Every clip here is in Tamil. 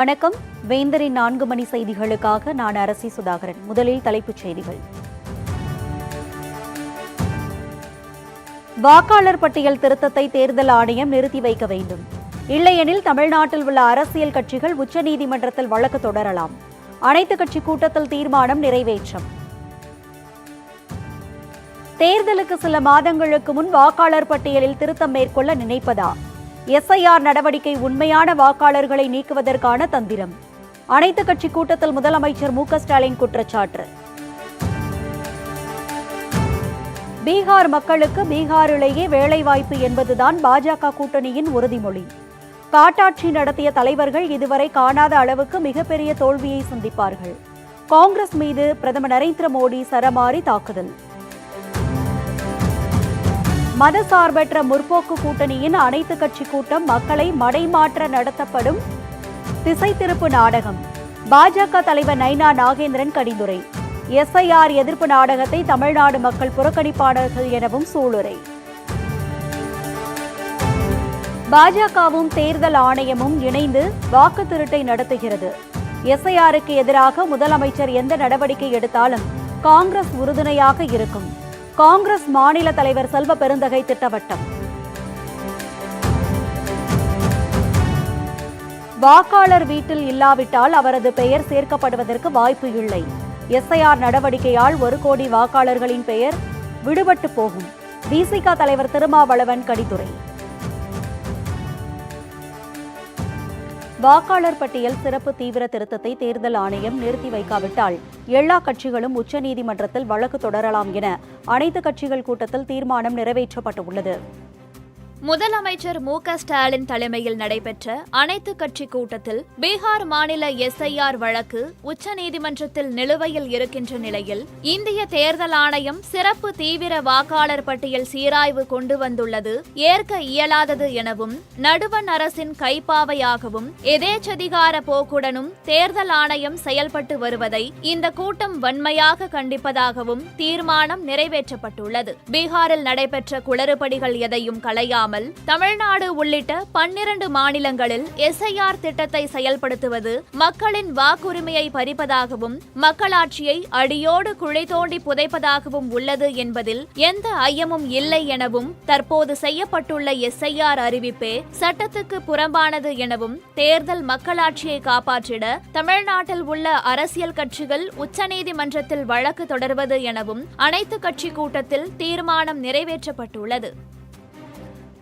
வணக்கம். வேந்தரின் நான்கு மணி செய்திகளுக்காக நான் அரசி சுதாகரன். முதலில் தலைப்புச் செய்திகள். வாக்காளர் பட்டியல் திருத்தத்தை தேர்தல் ஆணையம் நிறுத்தி வைக்க வேண்டும். இல்லையெனில் தமிழ்நாட்டில் உள்ள அரசியல் கட்சிகள் உச்சநீதிமன்றத்தில் வழக்கு தொடரலாம். அனைத்து கட்சி கூட்டத்தில் தீர்மானம் நிறைவேற்றம். தேர்தலுக்கு சில மாதங்களுக்கு முன் வாக்காளர் பட்டியலில் திருத்தம் மேற்கொள்ள நினைப்பதா? எஸ்ஐஆர் நடவடிக்கை உண்மையான வாக்காளர்களை நீக்குவதற்கான தந்திரம். அனைத்து கட்சி கூட்டத்தில் முதலமைச்சர் மு ஸ்டாலின் குற்றச்சாட்டு. பீகார் மக்களுக்கு பீகாரிலேயே வேலைவாய்ப்பு என்பதுதான் பாஜக கூட்டணியின் உறுதிமொழி. காட்டாட்சி நடத்திய தலைவர்கள் இதுவரை காணாத அளவுக்கு மிகப்பெரிய தோல்வியை சந்திப்பார்கள். காங்கிரஸ் மீது பிரதமர் நரேந்திர மோடி சரமாரி தாக்குதல். மதசார்பற்ற முற்போக்கு கூட்டணியின் அனைத்து கட்சி கூட்டம் மக்களை மடைமாற்ற நடத்தப்படும் திசை திருப்பு நாடகம். பாஜக தலைவர் நைனா நாகேந்திரன் கடிந்துரை. எஸ்ஐஆர் எதிர்ப்பு நாடகத்தை தமிழ்நாடு மக்கள் புறக்கணிப்பாளர்கள் எனவும் சூளுரை. பாஜகவும் தேர்தல் ஆணையமும் இணைந்து வாக்கு திருட்டை நடத்துகிறது. எஸ்ஐஆருக்கு எதிராக முதலமைச்சர் எந்த நடவடிக்கை எடுத்தாலும் காங்கிரஸ் உறுதுணையாக இருக்கும். காங்கிரஸ் மாநில தலைவர் செல்வ பெருந்தகை திட்டவட்டம். வாக்காளர் வீட்டில் இல்லாவிட்டால் அவரது பெயர் சேர்க்கப்படுவதற்கு வாய்ப்பு இல்லை. எஸ்ஐஆர் நடவடிக்கையால் ஒரு கோடி வாக்காளர்களின் பெயர் விடுபட்டு போகும். விசிக தலைவர் திருமாவளவன் கடித்துரை வாக்காளர் பட்டியல் சிறப்பு தீவிர திருத்தத்தை தேர்தல் ஆணையம் நிறுத்தி வைக்காவிட்டால் எல்லா கட்சிகளும் உச்சநீதிமன்றத்தில் வழக்கு தொடரலாம் என அனைத்து கட்சிகள் கூட்டத்தில் தீர்மானம் நிறைவேற்றப்பட்டுள்ளது முதலமைச்சர் மு ஸ்டாலின் தலைமையில் நடைபெற்ற அனைத்து கட்சி கூட்டத்தில் பீகார் மாநில எஸ்ஐஆர் வழக்கு உச்சநீதிமன்றத்தில் நிலுவையில் இருக்கின்ற நிலையில் இந்திய தேர்தல் ஆணையம் சிறப்பு தீவிர வாக்காளர் பட்டியல் சீராய்வு கொண்டு வந்துள்ளது ஏற்க இயலாதது எனவும் நடுவண் அரசின் கைப்பாவையாகவும் எதேச்சதிகார போக்குடனும் தேர்தல் ஆணையம் செயல்பட்டு வருவதை இந்த கூட்டம் வன்மையாக கண்டிப்பதாகவும் தீர்மானம் நிறைவேற்றப்பட்டுள்ளது. பீகாரில் நடைபெற்ற குளறுபடிகள் எதையும் களையாமல் இல்லாமல் தமிழ்நாடு உள்ளிட்ட பன்னிரண்டு மாநிலங்களில் எஸ்ஐஆர் திட்டத்தை செயல்படுத்துவது மக்களின் வாக்குரிமையை பறிப்பதாகவும் மக்களாட்சியை அடியோடு குழை தோண்டி புதைப்பதாகவும் உள்ளது என்பதில் எந்த ஐயமும் இல்லை எனவும் தற்போது செய்யப்பட்டுள்ள எஸ்ஐஆர் அறிவிப்பே சட்டத்துக்கு புறம்பானது எனவும் தேர்தல் மக்களாட்சியை காப்பாற்றிட தமிழ்நாட்டில் உள்ள அரசியல் கட்சிகள் உச்சநீதிமன்றத்தில் வழக்கு தொடர்வது எனவும் அனைத்து கட்சி கூட்டத்தில் தீர்மானம் நிறைவேற்றப்பட்டுள்ளது.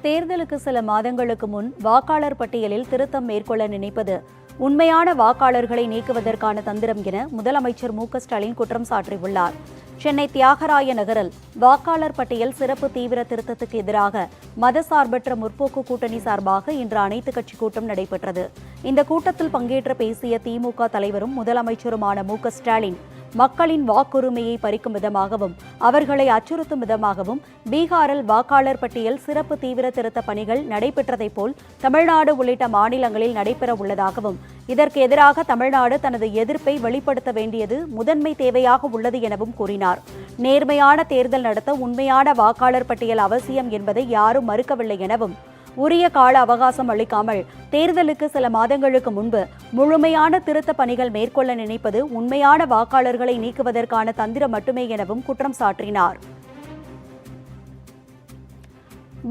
தேர்தலுக்கு சில மாதங்களுக்கு முன் வாக்காளர் பட்டியலில் திருத்தம் மேற்கொள்ள நினைப்பது உண்மையான வாக்காளர்களை நீக்குவதற்கான தந்திரம் என முதலமைச்சர் மு ஸ்டாலின் குற்றம் சாட்டியுள்ளார் சென்னை தியாகராய நகரில் வாக்காளர் பட்டியல் சிறப்பு தீவிர திருத்தத்துக்கு எதிராக மதசார்பற்ற முற்போக்கு கூட்டணி சார்பாக இன்று அனைத்து கட்சி கூட்டம் நடைபெற்றது. இந்த கூட்டத்தில் பங்கேற்று பேசிய திமுக தலைவரும் முதலமைச்சருமான மு ஸ்டாலின் மக்களின் வாக்குரிமையை பறிக்கும் விதமாகவும் அவர்களை அச்சுறுத்தும் விதமாகவும் பீகாரில் வாக்காளர் பட்டியல் சிறப்பு தீவிர திருத்த பணிகள் நடைபெற்றதைப் போல் தமிழ்நாடு உள்ளிட்ட மாநிலங்களில் நடைபெற உள்ளதாகவும் இதற்கு எதிராக தமிழ்நாடு தனது எதிர்ப்பை வெளிப்படுத்த வேண்டியது முதன்மை தேவையாக உள்ளது எனவும் கூறினார். நேர்மையான தேர்தல் நடத்த உண்மையான வாக்காளர் பட்டியல் அவசியம் என்பதை யாரும் மறுக்கவில்லை எனவும் உரிய கால அவகாசம் அளிக்காமல் தேர்தலுக்கு சில மாதங்களுக்கு முன்பு முழுமையான திருத்த பணிகள் மேற்கொள்ள நினைப்பது உண்மையான வாக்காளர்களை நீக்குவதற்கான தந்திரம் மட்டுமே எனவும் குற்றம் சாட்டினார்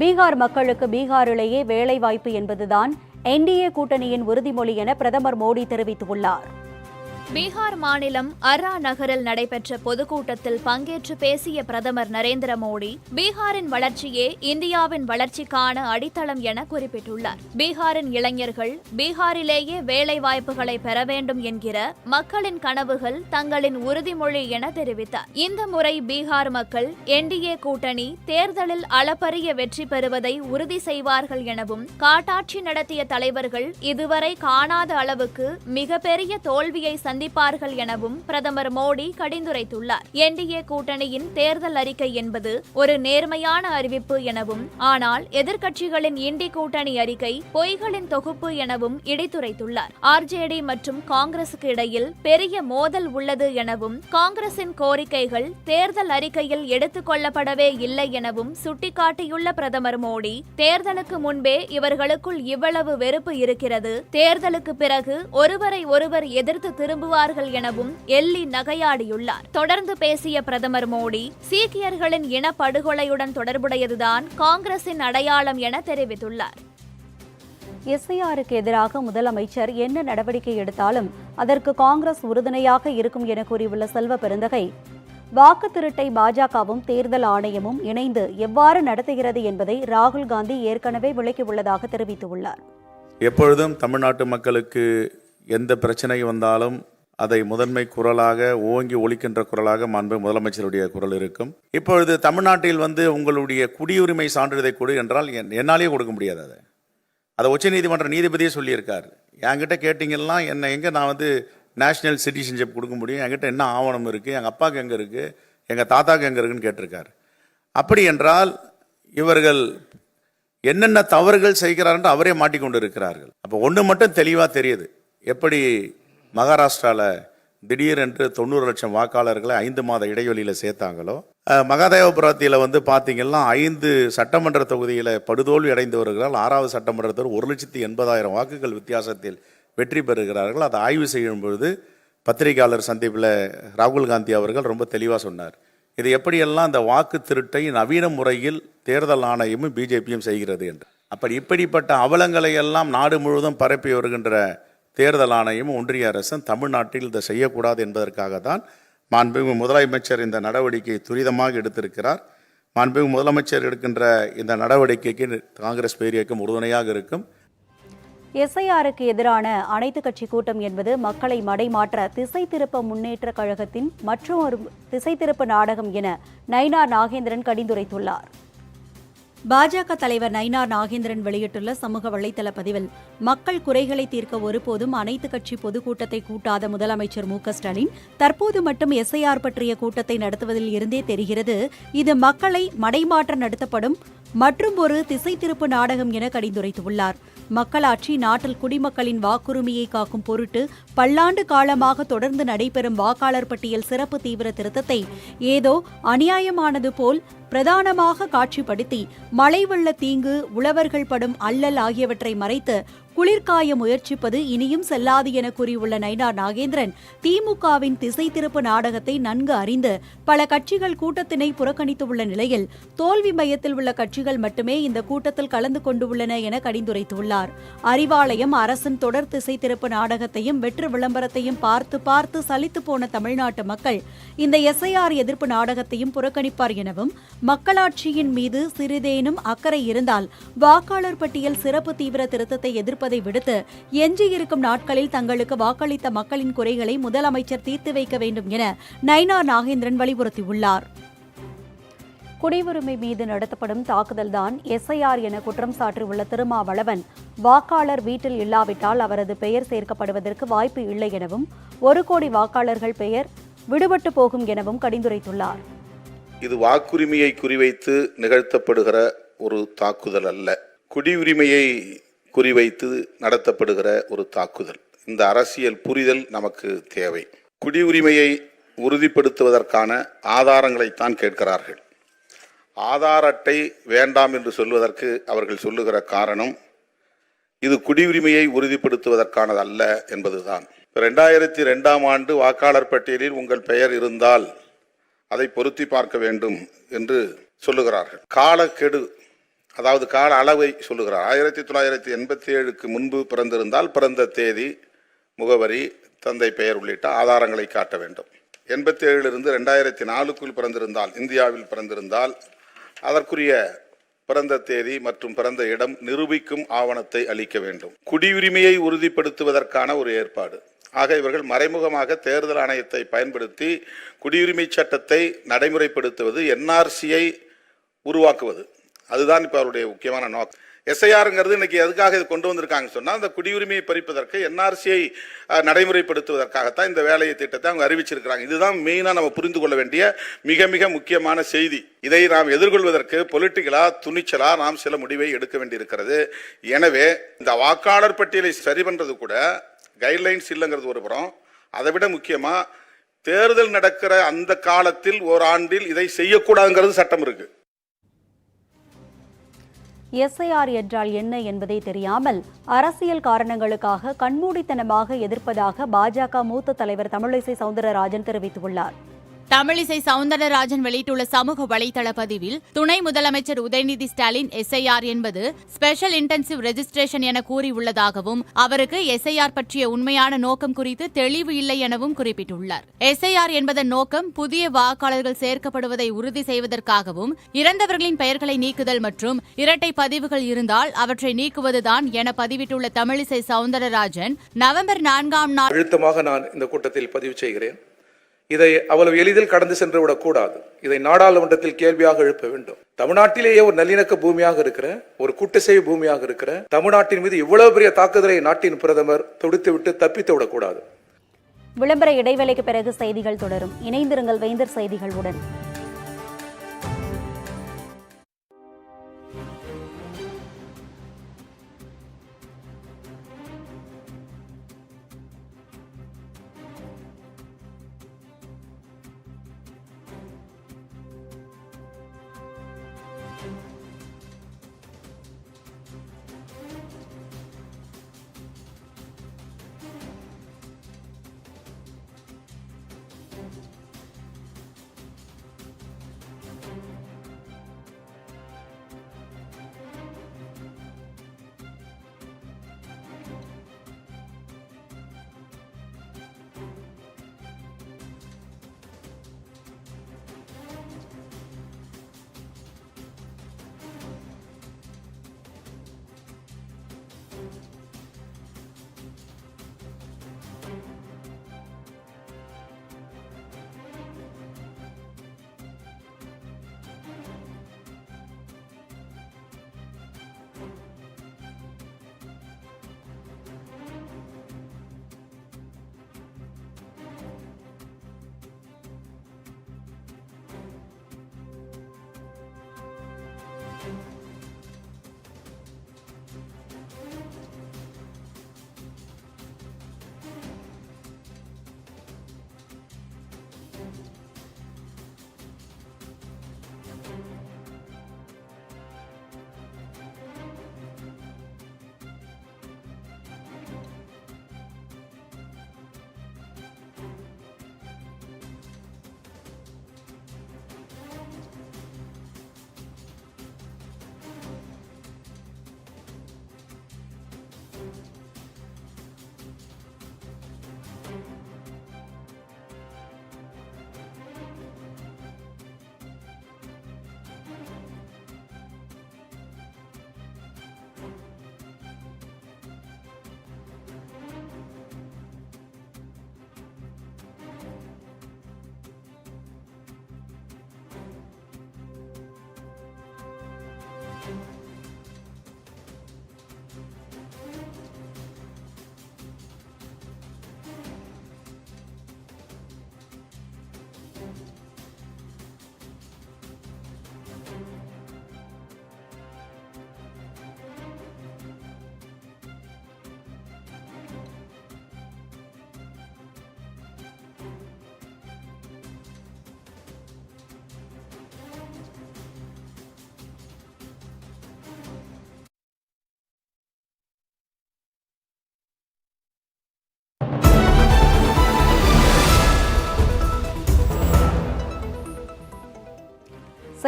பீகார் மக்களுக்கு பீகாரிலேயே வேலைவாய்ப்பு என்பதுதான் என்டிஏ கூட்டணியின் உறுதிமொழி என பிரதமர் மோடி தெரிவித்துள்ளார். பீகார் மாநிலம் அரா நகரில் நடைபெற்ற பொதுக்கூட்டத்தில் பங்கேற்று பேசிய பிரதமர் நரேந்திர மோடி பீகாரின் வளர்ச்சியே இந்தியாவின் வளர்ச்சிக்கான அடித்தளம் என குறிப்பிட்டுள்ளார். பீகாரின் இளைஞர்கள் பீகாரிலேயே வேலை வாய்ப்புகளை பெற வேண்டும் என்கிற மக்களின் கனவுகள் தங்களின் உறுதிமொழி என தெரிவித்தார். இந்த முறை பீகார் மக்கள் என்டிஏ கூட்டணி தேர்தலில் அளப்பரிய வெற்றி பெறுவதை உறுதி செய்வார்கள் எனவும் காட்டாட்சி நடத்திய தலைவர்கள் இதுவரை காணாத அளவுக்கு மிகப்பெரிய தோல்வியை சந்தி சந்திப்பார்கள் எனவும் பிரதமர் மோடி கடிந்துரைத்துள்ளார். என்டிஏ கூட்டணியின் தேர்தல் அறிக்கை என்பது ஒரு நேர்மையான அறிவிப்பு எனவும் ஆனால் எதிர்க்கட்சிகளின் இண்டி கூட்டணி அறிக்கை பொய்களின் தொகுப்பு எனவும் இடித்துரைத்துள்ளார். ஆர்ஜேடி மற்றும் காங்கிரசுக்கு இடையில் பெரிய மோதல் உள்ளது எனவும் காங்கிரசின் கோரிக்கைகள் தேர்தல் அறிக்கையில் எடுத்துக் கொள்ளப்படவே இல்லை எனவும் சுட்டிக்காட்டியுள்ள பிரதமர் மோடி தேர்தலுக்கு முன்பே இவர்களுக்குள் இவ்வளவு வெறுப்பு இருக்கிறது. தேர்தலுக்கு பிறகு ஒருவரை ஒருவர் எதிர்த்து திரும்புவார்கள் எனவும் எள்ளி நகையாடியுள்ளார். தொடர்ந்து பேசிய பிரதமர் மோடி சீக்கியர்களின் இனப்படுகொலையுடன் தொடர்புடையதுதான் காங்கிரசின் அடையாளம் என தெரிவித்துள்ளார். எஸ்ஐஆருக்கு எதிராக முதலமைச்சர் என்ன நடவடிக்கை எடுத்தாலும் அதற்கு காங்கிரஸ் உறுதுணையாக இருக்கும் என கூறியுள்ள செல்வ பெருந்தகை வாக்கு திருட்டை பாஜகவும் தேர்தல் ஆணையமும் இணைந்து எவ்வாறு நடத்துகிறது என்பதை ராகுல் காந்தி ஏற்கனவே விளக்கியுள்ளதாக தெரிவித்துள்ளார். எப்பொழுதும் தமிழ்நாட்டு மக்களுக்கு எந்த பிரச்சனை வந்தாலும் அதை முதன்மை குரலாக ஓங்கி ஒழிக்கின்ற குரலாக மாண்பு முதலமைச்சருடைய குரல் இருக்கும். இப்பொழுது தமிழ்நாட்டில் வந்து உங்களுடைய குடியுரிமை சான்றிதழை கொடு என்றால் என்- என்னாலேயே கொடுக்க முடியாது அதை. அதை உச்சநீதிமன்ற நீதிபதியே சொல்லியிருக்கார். என்கிட்ட கேட்டிங்கன்னா என்னை எங்கே நான் வந்து நேஷனல் சிட்டிசன்ஷிப் கொடுக்க முடியும்? என்கிட்ட என்ன ஆவணம் இருக்குது எங்கள் அப்பாவுக்கு எங்கே இருக்குது எங்கள் தாத்தாவுக்கு எங்கே இருக்குன்னு கேட்டிருக்கார். அப்படி என்றால் இவர்கள் என்னென்ன தவறுகள் செய்கிறார்கள் அவரே மாட்டிக்கொண்டு இருக்கிறார்கள். அப்போ ஒன்று மட்டும் தெளிவாக தெரியுது. எப்படி மகாராஷ்டிராவில் திடீரென்று தொண்ணூறு லட்சம் வாக்காளர்களை ஐந்து மாத இடைவெளியில் சேர்த்தாங்களோ? மகாதேவபுரத்தில் வந்து பார்த்தீங்கன்னா ஐந்து சட்டமன்ற தொகுதியில் படுதோல்வி அடைந்து ஆறாவது சட்டமன்றத்தில் ஒரு லட்சத்தி எண்பதாயிரம் வாக்குகள் வித்தியாசத்தில் வெற்றி பெறுகிறார்கள். அதை ஆய்வு செய்யும் பொழுது பத்திரிகையாளர் சந்திப்பில் ராகுல் காந்தி அவர்கள் ரொம்ப தெளிவாக சொன்னார். இது எப்படியெல்லாம் அந்த வாக்கு திருட்டை நவீன முறையில் தேர்தல் ஆணையமும் பிஜேபியும் செய்கிறது என்று. அப்படி இப்படிப்பட்ட அவலங்களை எல்லாம் நாடு முழுவதும் பரப்பி வருகின்ற தேர்தல் ஆணையம் ஒன்றிய அரசும் தமிழ்நாட்டில் இதை செய்யக்கூடாது என்பதற்காக தான் மாண்புமிகு முதலமைச்சர் இந்த நடவடிக்கையை துரிதமாக எடுத்திருக்கிறார். மாண்புமிகு முதலமைச்சர் எடுக்கின்ற இந்த நடவடிக்கைக்கு காங்கிரஸ் பேரியக்கம் உறுதுணையாக இருக்கும். எஸ்ஐஆருக்கு எதிரான அனைத்து கட்சி கூட்டம் என்பது மக்களை மடைமாற்ற திசை திருப்ப முன்னேற்ற கழகத்தின் மற்றொரு திசை திருப்ப நாடகம் என நைனா நாகேந்திரன் கடிந்துரைத்துள்ளார். பாஜக தலைவர் நயினார் நாகேந்திரன் வெளியிட்டுள்ள சமூக வலைதள பதிவில் மக்கள் குறைகளை தீர்க்க ஒருபோதும் அனைத்து கட்சி பொதுக்கூட்டத்தை கூட்டாத முதலமைச்சர் மு ஸ்டாலின் தற்போது மட்டும் எஸ்ஐஆர் பற்றிய கூட்டத்தை நடத்துவதில் இருந்தே தெரிகிறது. இது மக்களை மடைமாற்ற நடத்தப்படும் மற்றும் ஒரு திசை திருப்பு நாடகம் என கடிந்துரைத்துள்ளார் மக்களாட்சி நாட்டில் குடிமக்களின் வாக்குரிமையை காக்கும் பொருட்டு பல்லாண்டு காலமாக தொடர்ந்து நடைபெறும் வாக்காளர் பட்டியல் சிறப்பு தீவிர திருத்தத்தை ஏதோ அநியாயமானது போல் பிரதானமாக காட்சிப்படுத்தி மழை வெள்ள தீங்கு உழவர்கள் படும் அல்லல் ஆகியவற்றை மறைத்து குளிர்காய முயற்சிப்பது இனியும் செல்லாது என கூறியுள்ள நைனா நாகேந்திரன் திமுகவின் திசை திருப்பு நாடகத்தை நன்கு அறிந்து பல கட்சிகள் கூட்டத்தினை புறக்கணித்துள்ள நிலையில் தோல்வி மையத்தில் உள்ள கட்சிகள் மட்டுமே இந்த கூட்டத்தில் கலந்து கொண்டுள்ளன என கடிந்துரைத்துள்ளார். அறிவாலயம் அரசின் தொடர் திசை திருப்பு நாடகத்தையும் வெற்று விளம்பரத்தையும் பார்த்து பார்த்து சலித்து போன தமிழ்நாட்டு மக்கள் இந்த எஸ்ஐஆர் எதிர்ப்பு நாடகத்தையும் புறக்கணிப்பார் எனவும் மக்களாட்சியின் மீது சிறிதேனும் அக்கறை இருந்தால் வாக்காளர் பட்டியல் சிறப்பு தீவிர திருத்தத்தை எதிர்ப்பு விடுத்து எஞ்சியிருக்கும் நாட்களில் தங்களுக்கு வாக்களித்த மக்களின் குறைகளை முதலமைச்சர் தீர்த்து வைக்க வேண்டும் என நயினார் நாகேந்திரன் வலியுறுத்தியுள்ளார். குடியுரிமை மீது நடத்தப்படும் தாக்குதல்தான் எஸ்ஐஆர் என குற்றம் சாட்டியுள்ள திருமாவளவன் வாக்காளர் வீட்டில் இல்லாவிட்டால் அவரது பெயர் சேர்க்கப்படுவதற்கு வாய்ப்பு இல்லை எனவும் ஒரு கோடி வாக்காளர்கள் பெயர் விடுபட்டு போகும் எனவும் கடிந்துரைத்துள்ளார். இது வாக்குரிமையை குறிவைத்து நிகழ்த்தப்படுகிற ஒரு தாக்குதல் அல்ல. குடியுரிமையை குறிவைத்து நடத்தப்படுகிற ஒரு தாக்குதல். இந்த அரசியல் புரிதல் நமக்கு தேவை. குடியுரிமையை உறுதிப்படுத்துவதற்கான ஆதாரங்களைத்தான் கேட்கிறார்கள். ஆதார் அட்டை வேண்டாம் என்று சொல்வதற்கு அவர்கள் சொல்லுகிற காரணம் இது குடியுரிமையை உறுதிப்படுத்துவதற்கானது அல்ல என்பதுதான் ரெண்டாயிரத்தி ரெண்டாம் ஆண்டு வாக்காளர் பட்டியலில் உங்கள் பெயர் இருந்தால் அதை பொருத்தி பார்க்க வேண்டும் என்று சொல்லுகிறார்கள். காலக்கெடு அதாவது கால அளவை சொல்லுகிறார். ஆயிரத்தி தொள்ளாயிரத்தி எண்பத்தி ஏழுக்கு முன்பு பிறந்திருந்தால் பிறந்த தேதி முகவரி தந்தை பெயர் உள்ளிட்ட ஆதாரங்களை காட்ட வேண்டும். எண்பத்தி ஏழிலிருந்து ரெண்டாயிரத்தி நாலுக்குள் பிறந்திருந்தால் இந்தியாவில் பிறந்திருந்தால் அதற்குரிய பிறந்த தேதி மற்றும் பிறந்த இடம் நிரூபிக்கும் ஆவணத்தை அளிக்க வேண்டும். குடியுரிமையை உறுதிப்படுத்துவதற்கான ஒரு ஏற்பாடு. ஆக இவர்கள் மறைமுகமாக தேர்தல் ஆணையத்தை பயன்படுத்தி குடியுரிமை சட்டத்தை நடைமுறைப்படுத்துவது என்ஆர்சியை உருவாக்குவது. அதுதான் இப்போ அவருடைய முக்கியமான நோக்கம். எஸ்ஐஆருங்கிறது இன்னைக்கு எதுக்காக இது கொண்டு வந்திருக்காங்க சொன்னால் அந்த குடியுரிமையை பறிப்பதற்கு என்ஆர்சியை நடைமுறைப்படுத்துவதற்காகத்தான் இந்த வேலையை திட்டத்தை அவங்க அறிவிச்சிருக்கிறாங்க. இதுதான் மெயினாக நம்ம புரிந்து கொள்ள வேண்டிய மிக மிக முக்கியமான செய்தி. இதை நாம் எதிர்கொள்வதற்கு பொலிட்டிக்கலாக துணிச்சலாக நாம் சில முடிவை எடுக்க வேண்டியிருக்கிறது. எனவே இந்த வாக்காளர் பட்டியலை சரி பண்ணுறது கூட கைட்லைன்ஸ் இல்லைங்கிறது ஒரு புறம். அதை விட முக்கியமாக தேர்தல் நடக்கிற அந்த காலத்தில் ஓராண்டில் இதை செய்யக்கூடாதுங்கிறது சட்டம் இருக்குது எஸ்ஐஆர் என்றால் என்ன என்பதை தெரியாமல் அரசியல் காரணங்களுக்காக கண்மூடித்தனமாக எதிர்ப்பதாக பாஜக மூத்த தலைவர் தமிழிசை சவுந்தரராஜன் தெரிவித்துள்ளார். தமிழிசை சவுந்தரராஜன் வெளியிட்டுள்ள சமூக வலைதள பதிவில் துணை முதலமைச்சர் உதயநிதி ஸ்டாலின் எஸ்ஐஆர் என்பது ஸ்பெஷல் இன்டென்சிவ் ரெஜிஸ்ட்ரேஷன் என கூறியுள்ளதாகவும் அவருக்கு எஸ்ஐஆர் பற்றிய உண்மையான நோக்கம் குறித்து தெளிவு இல்லை எனவும் குறிப்பிட்டுள்ளார். எஸ்ஐஆர் என்பதன் நோக்கம் புதிய வாக்காளர்கள் சேர்க்கப்படுவதை உறுதி செய்வதற்காகவும் இறந்தவர்களின் பெயர்களை நீக்குதல் மற்றும் இரட்டை பதிவுகள் இருந்தால் அவற்றை நீக்குவதுதான் என பதிவிட்டுள்ள தமிழிசை சவுந்தரராஜன் நவம்பர் நான்காம் நாள் அழுத்தமாக நான் இந்த கூட்டத்தில் பதிவு செய்கிறேன். இதை அவ்வளவு எளிதில் கடந்து சென்று விடக்கூடாது இதை நாடாளுமன்றத்தில் கேள்வியாக எழுப்ப வேண்டும். தமிழ்நாட்டிலேயே ஒரு நல்லிணக்க பூமியாக இருக்கிற ஒரு கூட்டசேவை பூமியாக இருக்கிற தமிழ்நாட்டின் மீது இவ்வளவு பெரிய தாக்குதலை நாட்டின் பிரதமர் தொடுத்துவிட்டு தப்பித்து விடக்கூடாது விளம்பர இடைவேளைக்கு பிறகு செய்திகள் தொடரும். இணைந்திருங்கள் வேந்தர் செய்திகளுடன்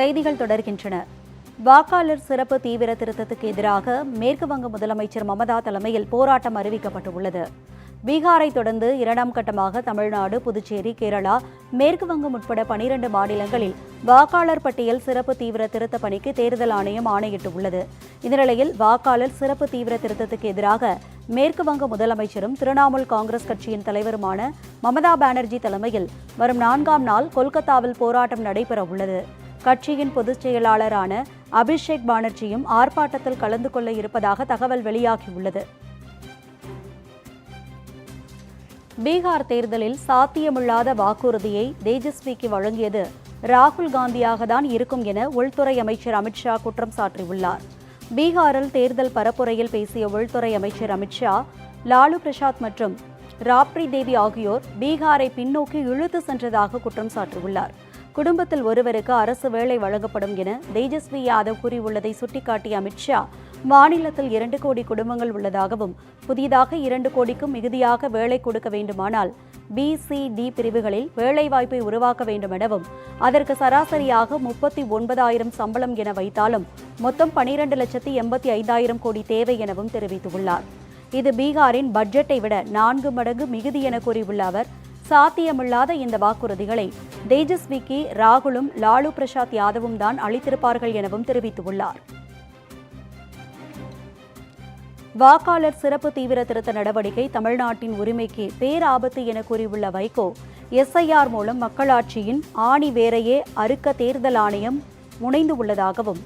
செய்திகள் தொடர்கின்றன. வாக்காளர் சிறப்பு தீவிர திருத்தத்துக்கு எதிராக மேற்கு வங்க முதலமைச்சர் மமதா தலைமையில் போராட்டம் அறிவிக்கப்பட்டுள்ளது. பீகாரை தொடர்ந்து இரண்டாம் கட்டமாக தமிழ்நாடு புதுச்சேரி கேரளா மேற்கு வங்கம் உட்பட பனிரண்டு மாநிலங்களில் வாக்காளர் பட்டியல் சிறப்பு தீவிர திருத்த பணிக்கு தேர்தல் ஆணையம் ஆணையிட்டுள்ளது. இந்நிலையில் வாக்காளர் சிறப்பு தீவிர திருத்தத்துக்கு எதிராக மேற்கு வங்க முதலமைச்சரும் திரிணாமுல் காங்கிரஸ் கட்சியின் தலைவருமான மமதா பானர்ஜி தலைமையில் வரும் நான்காம் நாள் கொல்கத்தாவில் போராட்டம் நடைபெற உள்ளது கட்சியின் பொதுச் செயலாளரான அபிஷேக் பானர்ஜியும் ஆர்ப்பாட்டத்தில் கலந்து கொள்ள இருப்பதாக தகவல் வெளியாகியுள்ளது. பீகார் தேர்தலில் சாத்தியமில்லாத வாக்குறுதியை தேஜஸ்விக்கு வழங்கியது ராகுல் காந்தியாக தான் இருக்கும் என உள்துறை அமைச்சர் அமித்ஷா குற்றம் சாட்டியுள்ளார் பீகாரில் தேர்தல் பரப்புரையில் பேசிய உள்துறை அமைச்சர் அமித்ஷா லாலு பிரசாத் மற்றும் ராப்ரி தேவி ஆகியோர் பீகாரை பின்னோக்கி இழுத்து சென்றதாக குற்றம் சாட்டியுள்ளார் குடும்பத்தில் ஒருவருக்கு அரசு வேலை வழங்கப்படும் என தேஜஸ்வி யாதவ் கூறியுள்ளதை சுட்டிக்காட்டிய அமித்ஷா மாநிலத்தில் இரண்டு கோடி குடும்பங்கள் உள்ளதாகவும் புதிதாக இரண்டு கோடிக்கும் மிகுதியாக வேலை கொடுக்க வேண்டுமானால் பி சி டி பிரிவுகளில் வேலைவாய்ப்பை உருவாக்க வேண்டும் எனவும் அதற்கு சராசரியாக முப்பத்தி ஒன்பதாயிரம் சம்பளம் என வைத்தாலும் மொத்தம் பனிரெண்டு லட்சத்தி எண்பத்தி ஐந்தாயிரம் கோடி தேவை எனவும் தெரிவித்துள்ளார். இது பீகாரின் பட்ஜெட்டை விட நான்கு மடங்கு மிகுதி என கூறியுள்ள அவர் சாத்தியமில்லாத இந்த வாக்குறுதிகளை தேஜஸ்விக்கு ராகுலும் லாலு பிரசாத் யாதவும் தான் அளித்திருப்பார்கள் எனவும் தெரிவித்துள்ளார். வாக்காளர் சிறப்பு தீவிர திருத்த நடவடிக்கை தமிழ்நாட்டின் உரிமைக்கு பேராபத்து என கூறியுள்ள வைகோ எஸ்ஐஆர் மூலம் மக்களாட்சியின் ஆணி வேரையே அறுக்க தேர்தல் ஆணையம் முனைந்து உள்ளதாகவும்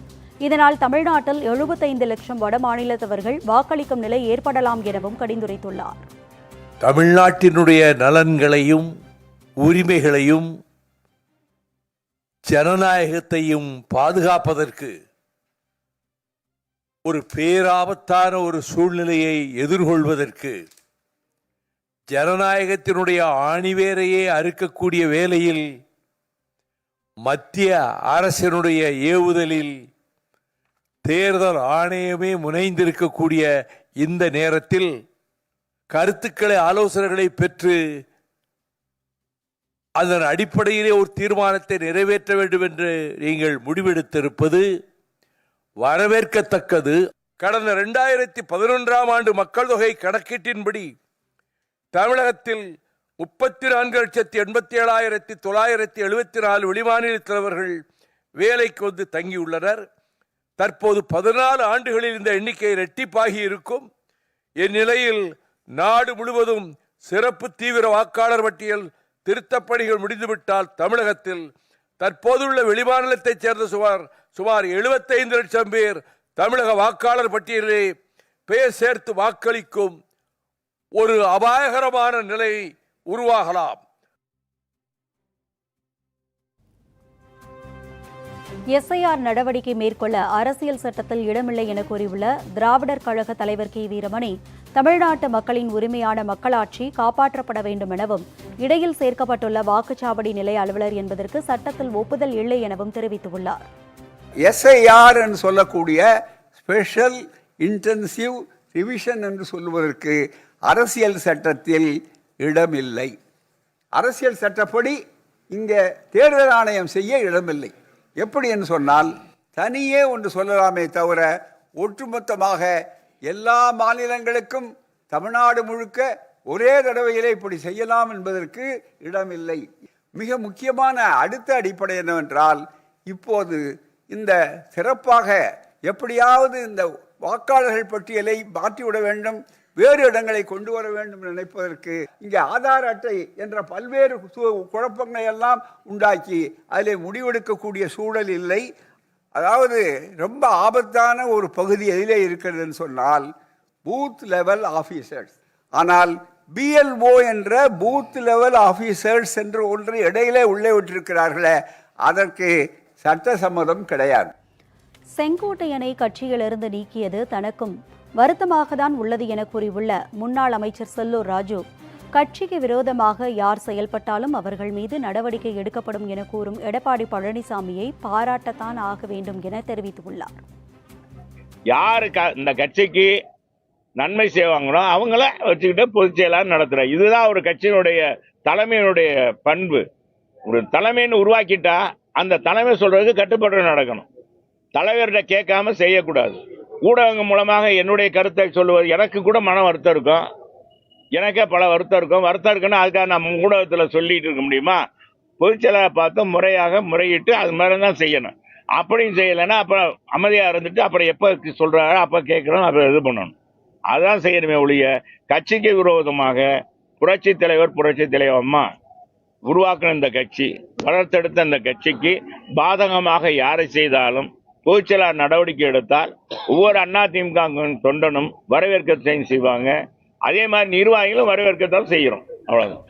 இதனால் தமிழ்நாட்டில் எழுபத்தைந்து லட்சம் வடமாநிலத்தவர்கள் வாக்களிக்கும் நிலை ஏற்படலாம் எனவும் கடிந்துரைத்துள்ளார். தமிழ்நாட்டினுடைய நலன்களையும் உரிமைகளையும் ஜனநாயகத்தையும் பாதுகாப்பதற்கு ஒரு பேராபத்தான ஒரு சூழ்நிலையை எதிர்கொள்வதற்கு ஜனநாயகத்தினுடைய ஆணிவேரையே அறுக்கக்கூடிய வேளையில் மத்திய அரசினுடைய ஏவுதலில் தேர்தல் ஆணையமே முனைந்திருக்கக்கூடிய இந்த நேரத்தில் கருத்துக்களை ஆலோசனைகளை பெற்று அதன் அடிப்படையிலே ஒரு தீர்மானத்தை நிறைவேற்ற வேண்டும் என்று நீங்கள் முடிவெடுத்திருப்பது வரவேற்கத்தக்கது. கடந்த ரெண்டாயிரத்தி பதினொன்றாம் ஆண்டு மக்கள் தொகை கணக்கீட்டின்படி தமிழகத்தில் முப்பத்தி நான்கு லட்சத்தி எண்பத்தி ஏழாயிரத்தி தொள்ளாயிரத்தி எழுபத்தி நாலு வெளிமாநிலத்தவர்கள் வேலைக்கு வந்து தங்கியுள்ளனர். தற்போது பதினாலு ஆண்டுகளில் இந்த எண்ணிக்கை இரட்டிப்பாகி இருக்கும். இந்நிலையில் நாடு முழுவதும் சிறப்பு தீவிர வாக்காளர் பட்டியல் திருத்தப் பணிகள் முடிந்துவிட்டால் தமிழகத்தில் தற்போதுள்ள வெளிமாநிலத்தைச் சேர்ந்த சுமார் சுமார் 75 லட்சம் பேர் தமிழக வாக்காளர் பட்டியலிலே பெயர் சேர்த்து வாக்களிக்கும் ஒரு அபாயகரமான நிலை உருவாகலாம். எஸ்ஐஆர் நடவடிக்கை மேற்கொள்ள அரசியல் சட்டத்தில் இடமில்லை என கூறியுள்ள திராவிடர் கழக தலைவர் கே வீரமணி தமிழ்நாட்டு மக்களின் உரிமையான மக்களாட்சி காப்பாற்றப்பட வேண்டும் எனவும் இடையில் சேர்க்கப்பட்டுள்ள வாக்குச்சாவடி நிலை அலுவலர் என்பதற்கு சட்டத்தில் ஒப்புதல் இல்லை எனவும் தெரிவித்துள்ளார். எஸ்ஐஆர் என்று சொல்லக்கூடிய ஸ்பெஷல் இன்டென்சிவ் ரிவிஷன் என்று சொல்வதற்கு அரசியல் சட்டத்தில் இடமில்லை. அரசியல் சட்டப்படி இங்கே தேர்தல் ஆணையம் செய்ய இடமில்லை. எப்படி என்று சொன்னால் தனியே ஒன்று சொல்லலாமே தவிர ஒட்டுமொத்தமாக எல்லா மாநிலங்களுக்கும் தமிழ்நாடு முழுக்க ஒரே தடவையிலே இப்படி செய்யலாம் என்பதற்கு இடமில்லை. மிக முக்கியமான அடுத்த அடிப்படை என்னவென்றால் இப்போது இந்த சிறப்பாக எப்படியாவது இந்த வாக்காளர்கள் பட்டியலை மாற்றிவிட வேண்டும் வேறு இடங்களை கொண்டு வர வேண்டும் நினைப்பதற்கு இங்கே ஆதார் அட்டை என்ற பல்வேறு குழப்பங்களை எல்லாம் உண்டாக்கி அதில் முடிவெடுக்கக்கூடிய சூழல் இல்லை. அதாவது ரொம்ப ஆபத்தான ஒரு பகுதி எதிலே இருக்கிறதுன்னு சொன்னால் பூத் லெவல் ஆஃபீஸர்ஸ் ஆனால் பிஎல்ஓ என்ற பூத் லெவல் ஆஃபீஸர்ஸ் என்று ஒன்று இடையிலே உள்ளே விட்டிருக்கிறார்களே அதற்கு சட்டசம்மதம் கிடையாது. செங்கோட்டையனை கட்சியிலிருந்து நீக்கியது தனக்கும் வருத்தமாக தான் உள்ளது என கூறியுள்ள முன்னாள் அமைச்சர் செல்லூர் ராஜு. கட்சிக்கு விரோதமாக யார் செயல்பட்டாலும் அவர்கள் மீது நடவடிக்கை எடுக்கப்படும் என கூறும் எடப்பாடி பழனிசாமியை பாராட்டத்தான் ஆக வேண்டும் என தெரிவித்துள்ளார். யாரு இந்த கட்சிக்கு நன்மை செய்வாங்களோ அவங்கள வச்சுக்கிட்டு பொதுச் செயலாளர் நடத்துற இதுதான் ஒரு கட்சியினுடைய தலைமையினுடைய பண்பு. ஒரு தலைமைன்னு உருவாக்கிட்டா அந்த தலைமை சொல்றதுக்கு கட்டுப்பாடு நடக்கணும். தலைவர்கிட்ட கேட்காம செய்யக்கூடாது. ஊடகங்கள் மூலமாக என்னுடைய கருத்தை சொல்லுவது எனக்கு கூட மன வருத்தம் இருக்கும். எனக்கே பல வருத்தம் இருக்கும். வருத்தம் இருக்குன்னா அதுக்காக நம்ம ஊடகத்தில் சொல்லிட்டு இருக்க முடியுமா? பொதுச்செயலாளர் பார்த்து முறையாக முறையிட்டு அது மாதிரி தான் செய்யணும். அப்படியும் செய்யலைன்னா அப்புறம் அமைதியாக இருந்துட்டு அப்புறம் எப்போ சொல்கிறாரோ அப்போ கேட்குறோம் அப்புறம் இது பண்ணணும். அதான் செய்யணுமே ஒழிய கட்சிக்கு விரோதமாக புரட்சி தலைவர் புரட்சி தலைவர் அம்மா உருவாக்கின இந்த கட்சி வளர்த்தெடுத்த இந்த கட்சிக்கு பாதகமாக யாரை செய்தாலும் பொதுச்செயலாளர் நடவடிக்கை எடுத்தால் ஒவ்வொரு அதிமுக தொண்டனும் வரவேற்க செய்வாங்க. அதே மாதிரி நிர்வாகிகளும் வரவேற்கத்தான் செய்கிறோம். அவ்வளோதான்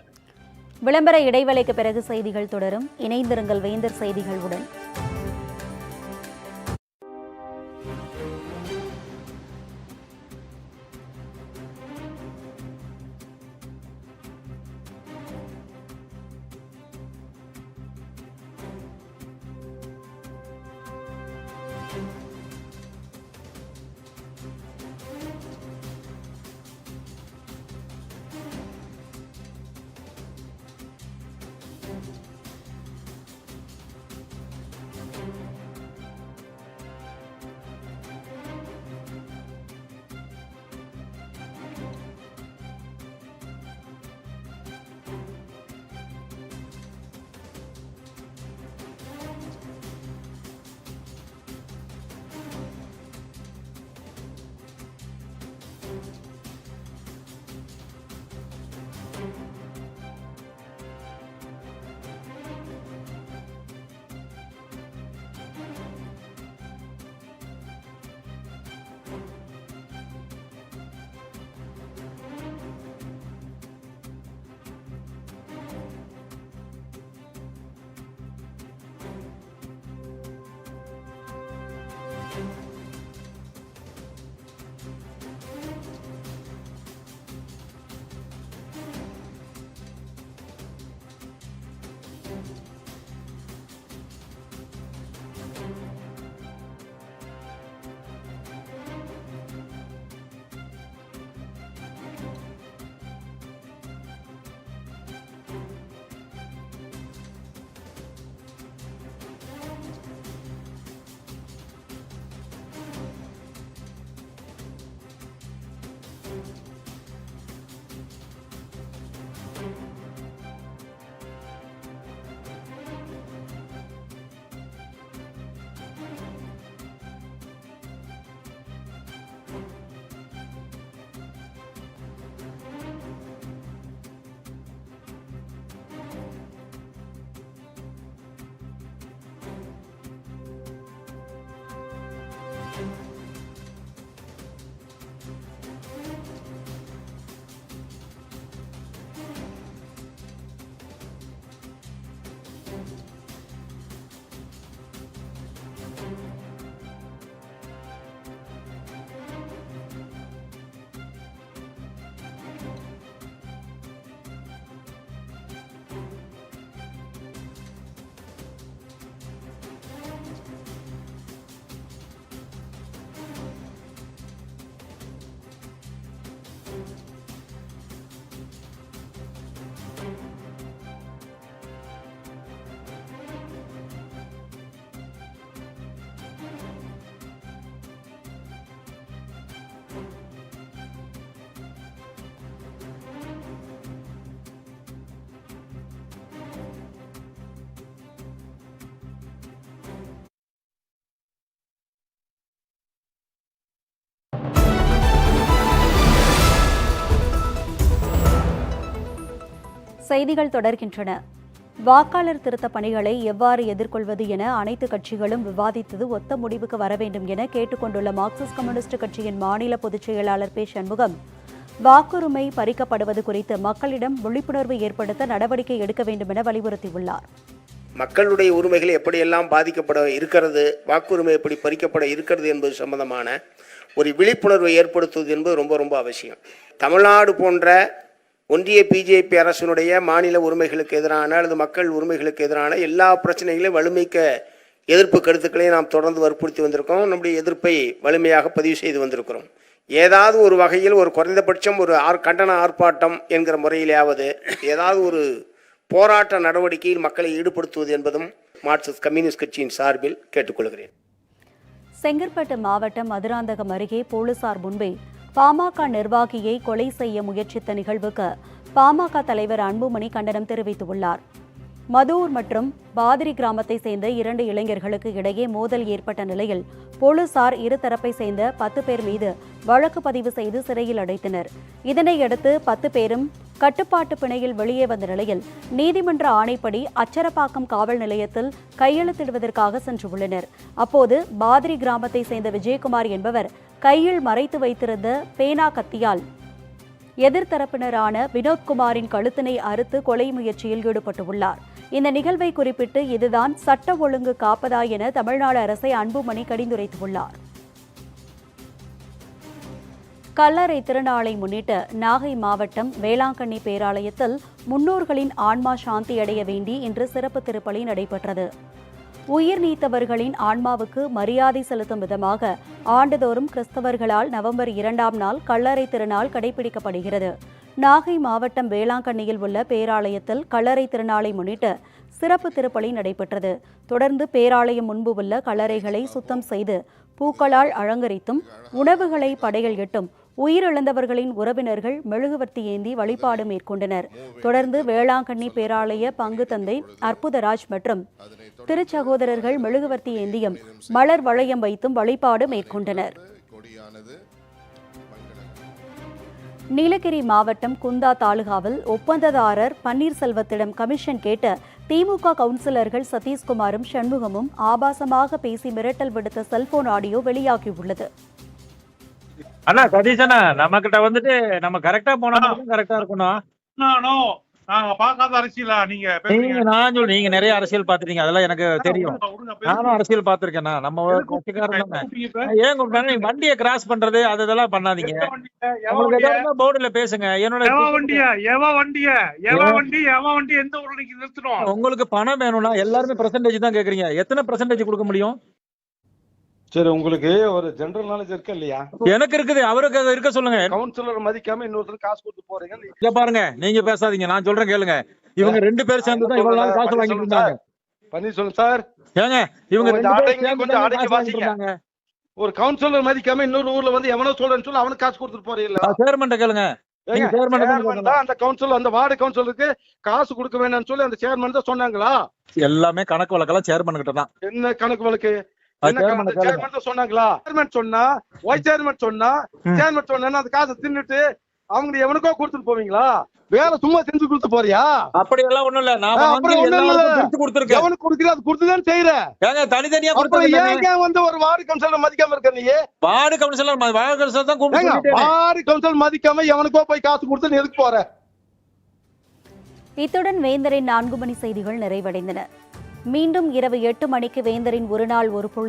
விளம்பர இடைவேளைக்கு பிறகு செய்திகள் தொடரும். இணைந்திருங்கள் வேந்தர் செய்திகளுடன். செய்திகள் தொடர்கின்றன. வாக்காளர் திருத்த பணிகளை எவ்வாறு எதிர்கொள்வது என அனைத்து கட்சிகளும் விவாதித்தது. ஒத்த முடிவுக்கு வர வேண்டும் என கேட்டுக்கொண்டுள்ள மார்க்சிஸ்ட் கம்யூனிஸ்ட் கட்சியின் மாநில பொதுச் செயலாளர் பே. சண்முகம் வாக்குரிமை பறிக்கப்படுவது குறித்து மக்களிடம் விழிப்புணர்வு ஏற்படுத்த நடவடிக்கை எடுக்க வேண்டும் என வலியுறுத்தியுள்ளார். மக்களுடைய உரிமைகள் எப்படியெல்லாம் பாதிக்கப்பட இருக்கிறது வாக்குரிமை எப்படி பறிக்கப்பட இருக்கிறது என்பது சம்பந்தமான ஒரு விழிப்புணர்வை ஏற்படுத்துவது என்பது ரொம்ப ரொம்ப அவசியம். தமிழ்நாடு போன்ற ஒன்றிய பிஜேபி அரசினுடைய மாநில உரிமைகளுக்கு எதிரான அல்லது மக்கள் உரிமைகளுக்கு எதிரான எல்லா பிரச்சனைகளையும் வலிமைக்க எதிர்ப்பு கருத்துக்களையும் நாம் தொடர்ந்து வற்புறுத்தி வந்திருக்கோம் நம்முடைய எதிர்ப்பை வலிமையாக பதிவு செய்து வந்திருக்கிறோம். ஏதாவது ஒரு வகையில் ஒரு குறைந்தபட்சம் ஒரு ஆர் கண்டன ஆர்ப்பாட்டம் என்கிற முறையிலாவது ஏதாவது ஒரு போராட்ட நடவடிக்கையில் மக்களை ஈடுபடுத்துவது என்பதும் மார்க்சிஸ்ட் கம்யூனிஸ்ட் கட்சியின் சார்பில் கேட்டுக்கொள்கிறேன். செங்கற்பட்டு மாவட்டம் மதுராந்தகம் அருகே போலீசார் முன்பே பாமக நிர்வாகியை கொலை செய்ய முயற்சித்த நிகழ்வுக்கு பாமக தலைவர் அன்புமணி கண்டனம் தெரிவித்துள்ளார். மதூர் மற்றும் பாதிரி கிராமத்தை சேர்ந்த இரண்டு இளைஞர்களுக்கு இடையே மோதல் ஏற்பட்ட நிலையில் போலீசார் இருதரப்பை சேர்ந்த பத்து பேர் மீது வழக்கு பதிவு செய்து சிறையில் அடைத்தனர். இதனையடுத்து பத்து பேரும் கட்டுப்பாட்டு பிணையில் வெளியே வந்த நிலையில் நீதிமன்ற ஆணைப்படி அச்சரப்பாக்கம் காவல் நிலையத்தில் கையெழுத்திடுவதற்காக சென்றுள்ளனர் அப்போது பாதிரி கிராமத்தை சேர்ந்த விஜயகுமார் என்பவர் கையில் மறைத்து வைத்திருந்த பேனா கத்தியால் எதிர்த்தரப்பினரான வினோத்குமாரின் கழுத்தினை அறுத்து கொலை முயற்சியில் ஈடுபட்டுள்ளார். இந்த நிகழ்வை குறிப்பிட்டு இதுதான் சட்ட ஒழுங்கு காப்பதா என தமிழ்நாடு அரசை அன்புமணி கடிந்துரைத்துள்ளார். கல்லறை திருநாளை முன்னிட்டு நாகை மாவட்டம் வேளாங்கண்ணி பேராலயத்தில் முன்னோர்களின் ஆன்மா சாந்தியடைய வேண்டி இன்று சிறப்பு திருப்பலி நடைபெற்றது. உயிர் நீத்தவர்களின் ஆன்மாவுக்கு மரியாதை செலுத்தும் விதமாக ஆண்டுதோறும் கிறிஸ்தவர்களால் நவம்பர் இரண்டாம் நாள் கல்லறை திருநாள் கடைபிடிக்கப்படுகிறது. நாகை மாவட்டம் வேளாங்கண்ணியில் உள்ள பேராலயத்தில் கல்லறை திருநாளை முன்னிட்டு சிறப்பு திருப்பலி நடைபெற்றது. தொடர்ந்து பேராலயம் முன்பு உள்ள கல்லறைகளை சுத்தம் செய்து பூக்களால் அலங்கரித்தும் உணவுகளை படையலிட்டும் உயிரிழந்தவர்களின் உறவினர்கள் மெழுகுவர்த்தி ஏந்தி வழிபாடு மேற்கொண்டனர். தொடர்ந்து வேளாங்கண்ணி பேராலய பங்கு தந்தை அற்புதராஜ் மற்றும் திருச்சகோதரர்கள் மெழுகுவர்த்தி ஏந்தியும் மலர் வளையம் வைத்தும் வழிபாடு மேற்கொண்டனர். நீலகிரி மாவட்டம் குந்தா தாலுகாவில் ஒப்பந்ததாரர் பன்னீர்செல்வத்திடம் கமிஷன் கேட்ட திமுக கவுன்சிலர்கள் சதீஷ்குமாரும் சண்முகமும் ஆபாசமாக பேசி மிரட்டல் விடுத்த செல்போன் ஆடியோ வெளியாகியுள்ளது. அண்ணா சதீஷ் அண்ணா நம்ம கிட்ட வந்துட்டு நம்ம கரெக்டா போனா கரெக்டா இருக்கணும் நாங்க பார்க்காத அரசியலா நீங்க நீங்க நான் சொல்லு நீங்க நிறைய அரசியல் பாத்துட்டீங்க அதெல்லாம் எனக்கு தெரியும் நானும். அரசியல் பாத்திருக்கேன்னா நம்ம? ஏன் கூப்பிட்டாங்க நீங்க வண்டியை கிராஸ் பண்றது அது இதெல்லாம் பண்ணாதீங்க உங்களுக்கு? ஏதாவது போர்டுல பேசுங்க என்னோட வண்டிய? எவன் வண்டிய? எவன்? வண்டி? எவன் வண்டி? எந்த ஊர்ல நிறுத்தணும்? உங்களுக்கு பணம் வேணும்னா எல்லாருமே பெர்சன்டேஜ் தான் கேக்குறீங்க எத்தனை பெர்சன்டேஜ் கொடுக்க முடியும் சரி உங்களுக்கு ஒரு ஜெனரல் நாலேஜ் இருக்கு இல்லையா? எனக்கு இருக்குது அவருக்கு அது இருக்க சொல்லுங்க. கவுன்சிலர் மதிக்காம இன்னொருத்தர் காசு கொடுத்து போறீங்க. இங்க பாருங்க நீங்க பேசாதீங்க நான் சொல்றேன் கேளுங்க. இவங்க ரெண்டு பேர் சேர்ந்து தான் இவ்வளவு நாள் காசு வாங்கிட்டு இருந்தாங்க. பன்னீர்செல்வம் சார். ஏங்க இவங்க ரெண்டு ஒரு கவுன்சிலர் மதிக்காம இன்னொரு ஊர்ல வந்து எவனோ சொல்றேன்னு சொல்லி அவனுக்கு காசு கொடுத்துட்டு போறீங்களா? சேர்மன்ட்ட கேளுங்க. அந்த கவுன்சில் அந்த வார்டு கவுன்சிலருக்கு காசு கொடுக்க வேண்டாம்னு சொல்லி அந்த சேர்மன் தான் சொன்னாங்களா? எல்லாமே கணக்கு வழக்கெல்லாம் சேர்மன் கிட்ட தான். என்ன கணக்கு வழக்கு? சேர்மன் சொன்னாங்களா? சேர்மன் சொன்னா ஒய் சேர்மன் சொன்னா ம். சேர்மன் சொன்னா அந்த காசை தின்னுட்டு அவங்க எவனுக்கோ கொடுத்துட்டு போவீங்களா? வேலை சும்மா செஞ்சு கொடுத்து போறியா? அப்படி எல்லாம் ஒண்ணும் இல்ல. நான் ஆ, வாங்கி அப்புறம் ஒண்ணும் இல்ல. எல்லாருக்கும் பிரிச்சு கொடுத்துருக்கேன். எவனுக்கு கொடுக்குற அது கொடுத்துதான் செய்யற ஏங்க தனித்தனியா அப்புறம் கொடுத்துருக்கேன் ஏங்க வந்து ஒரு வார்டு கவுன்சிலர் மதிக்காம இருக்க நீ? வார்டு கவுன்சிலர் ம- வார்டு கவுன்சிலர் தான் கூப்பிட்டு ஏங்க சொல்லிட்டேனே. வார்டு கவுன்சிலர் மதிக்காம எவனுக்கோ போய் காசு கொடுத்து நீ எதுக்கு போற? இத்துடன் வேந்தரின் நான்கு மணி செய்திகள் நிறைவடைந்தன. மீண்டும் இரவு எட்டு மணிக்கு வேந்தரின் ஒருநாள் ஒரு பொழுது